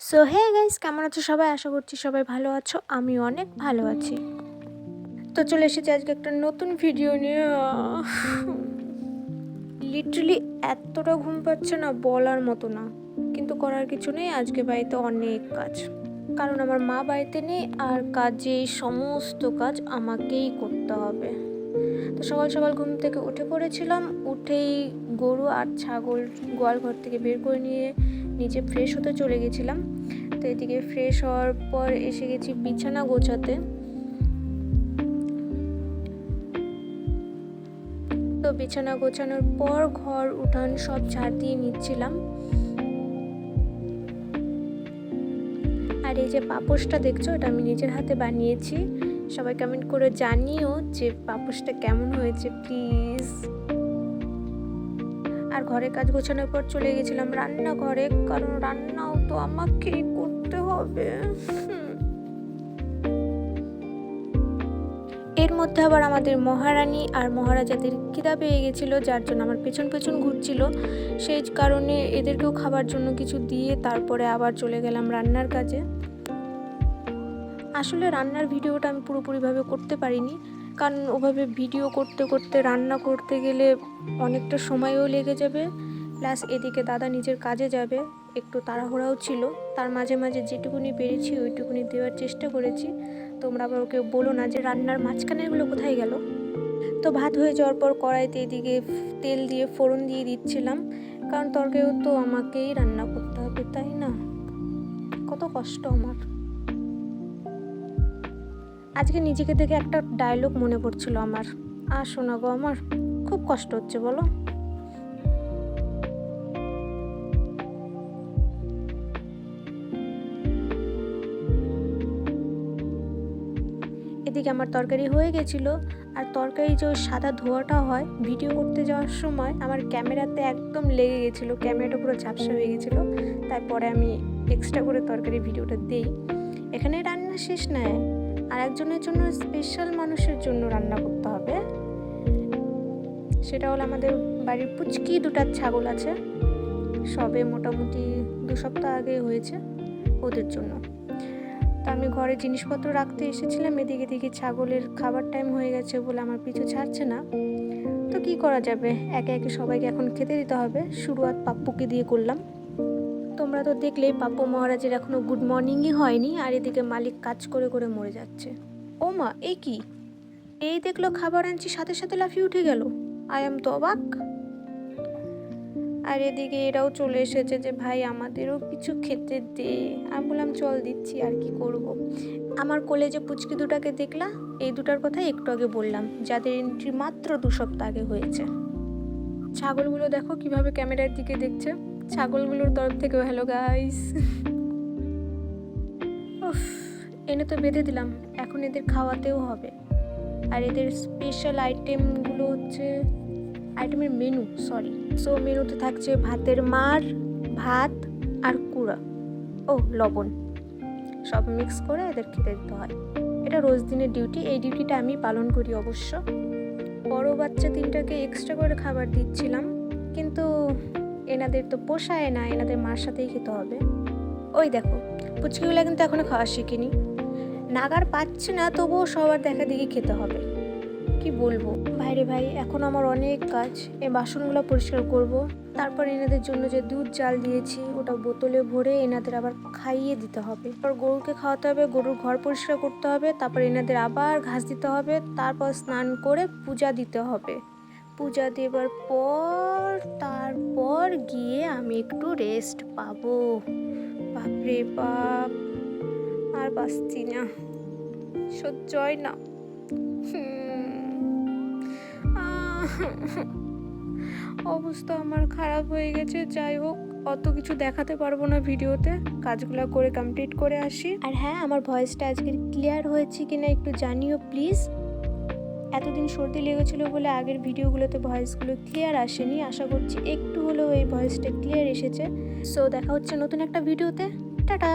So hey guys কেমন আছো সবাই? আশা করছি সবাই ভালো আছো। আমি অনেক ভালো আছি। তো চলে এসেছি আজকে একটা নতুন ভিডিও নিয়ে। লিটারালি এতটা ঘুম পাচ্ছে না, বলার মতো না। কিন্তু করার কিছু নেই, আজকে বাড়িতে অনেক কাজ। কারণ আমার মা বাড়িতে নেই, আর কাজে সমস্ত কাজ আমাকেই করতে হবে। তো সকাল সকাল ঘুম থেকে উঠে পড়েছিলাম। উঠেই গরু আর ছাগল গোয়াল ঘর থেকে বের করে নিয়ে নিচে ফ্রেশ হতে চলে গেছিলাম। তো এদিকে ফ্রেশ হওয়ার পর এসে গেছি বিছানা গোছাতে। তো বিছানা গোছানোর পর ঘর, উঠান সব ঝাড় দিয়ে নিচ্ছিলাম। আর এই যে পাপোশটা দেখছ, এটা আমি নিজের হাতে বানিয়েছি। সবাই কমেন্ট করে জানিও যে পাপোশটা কেমন হয়েছে প্লিজ আর ঘরে কাজ গোছানোর পর চলে গেছিলাম রান্নাঘরে, কারণ রান্নাও তো আমাকেই করতে হবে। এর মধ্যে আবার আমাদের মহারানী আর মহারাজাদের খিদা পেয়ে গেছিল, যার জন্য আমার পেছন পেছন ঘুরছিল। সেই কারণে এদেরকেও খাবার জন্য কিছু দিয়ে তারপরে আবার চলে গেলাম রান্নার কাজে। আসলে রান্নার ভিডিওটা আমি পুরোপুরিভাবে করতে পারিনি। কারণ ওভাবে ভিডিও করতে করতে, রান্না করতে গেলে অনেকটা সময়ও লেগে যাবে। প্লাস এদিকে দাদা নিজের কাজে যাবে, একটু তাড়াহুড়াও ছিল। তার মাঝে মাঝে যেটুকুনি পেরেছি ওইটুকুনি দেওয়ার চেষ্টা করেছি। তোমরা আবার ওকে বলো না যে রান্নার মাঝখানেরগুলো কোথায় গেল। তো ভাত হয়ে যাওয়ার পর কড়াইতে এদিকে তেল দিয়ে ফোড়ন দিয়ে দিচ্ছিলাম। কারণ তরকারিও তো আমাকেই রান্না করতে হবে, তাই না? কত কষ্ট আমার। আজকে নিজেকে দেখে একটা ডায়লগ মনে পড়ছিল আমার। আর শোনা গো আমার, খুব কষ্ট হচ্ছে, বলো। এদিকে আমার তরকারি হয়ে গেছিল, আর তরকারি যে ওই সাদা ধোয়াটা হয় ভিডিও করতে যাওয়ার সময় আমার ক্যামেরাতে একদম লেগে গেছিল, ক্যামেরাটা পুরো ঝাপসা হয়ে গেছিল। তারপরে আমি এক্সট্রা করে তরকারি ভিডিওটা দিই। এখানে রান্না শেষ নয় আর একজনের জন্য স্পেশাল মানুষের জন্য রান্না করতে হবে। সেটা হলো আমাদের বাড়ির পুচকি, দুটা ছাগল আছে। সবে মোটামুটি দু সপ্তাহ আগে হয়েছে ওদের জন্য। তো আমি ঘরে জিনিসপত্র রাখতে এসেছিলাম, এদিকে দিকে ছাগলের খাবার টাইম হয়ে গেছে বলে আমার পিছু ছাড়ছে না। তো কি করা যাবে? একে একে সবাইকে এখন খেতে দিতে হবে। শুরুয়াত পাপ্পুকে দিয়ে করলাম। তোমরা তো দেখলেই পাপ্পু মহারাজের এখনও গুড মর্নিংই হয়নি, আর এদিকে মালিক কাজ করে করে মরে যাচ্ছে। ও মা এই কি? এই দেখল খাবার আনছি, সাথে সাথে লাফিয়ে উঠে গেল। আই এম তো অবাক। আর এদিকে এরাও চলে এসেছে যে, ভাই, আমাদেরও কিছু খেতে দে। আমি বললাম, চল দিচ্ছি, আর কি করব। আমার কলেজে পুচকি দুটাকে দেখলা, এই দুটার কথা একটু আগে বললাম, যাদের এন্ট্রি মাত্র দু সপ্তাহ আগে হয়েছে। ছাগলগুলো দেখো কীভাবে ক্যামেরার দিকে দেখছে। ছাগলগুলোর তরফ থেকেও হ্যালো গাইস এনে তো বেঁধে দিলাম, এখন এদের খাওয়াতেও হবে। আর এদের স্পেশাল আইটেমগুলো হচ্ছে আইটেমের মেনু সরি সো মেনুতে থাকছে ভাতের মার, ভাত আর কুড়া। ও, লবণ। সব মিক্স করে এদের খেতে দিতে হয়। এটা রোজ দিনের ডিউটি এই ডিউটিটা আমি পালন করি অবশ্য। বড় বাচ্চা তিনটাকে এক্সট্রা করে খাবার দিচ্ছিলাম, কিন্তু এনাদের তো পোষায় না, এনাদের মার সাথেই খেতে হবে। ওই দেখো, পুচকিগুলো কিন্তু এখনও খাওয়া শিখিনি। নাগার পাচ্ছে না, তবুও সবার দেখা দেখি খেতে হবে। কি বলব? ভাইরে ভাই, এখন আমার অনেক কাজ। এই বাসনগুলো পরিষ্কার করব, তারপর এনাদের জন্য যে দুধ জাল দিয়েছি, ওটা বোতলে ভরে এনাদের আবার খাইয়ে দিতে হবে। তারপর গরুকে খাওয়াতে হবে, গরুর ঘর পরিষ্কার করতে হবে, তারপর এনাদের আবার ঘাস দিতে হবে, তারপর স্নান করে পূজা দিতে হবে। পূজা দেবার পর তারপর গিয়ে আমি একটু রেস্ট পাবো। বাপরে বাপ, আর বাঁচছি না। সহ্য হয় না অবস্থা আমার খারাপ হয়ে গেছে, যাই হোক, অত কিছু দেখাতে পারব না ভিডিওতে। কাজগুলো করে কমপ্লিট করে আসি। আর হ্যাঁ আমার ভয়েসটা আজকে ক্লিয়ার হয়েছে কিনা একটু জানিও প্লিজ এতদিন সর্দি লেগেছিল বলে আগের ভিডিওগুলোতে ভয়েসগুলো ক্লিয়ার আসেনি। আশা করছি একটু হলেও এই ভয়েসটা ক্লিয়ার এসেছে। সো দেখা হচ্ছে নতুন একটা ভিডিওতে। টাটা!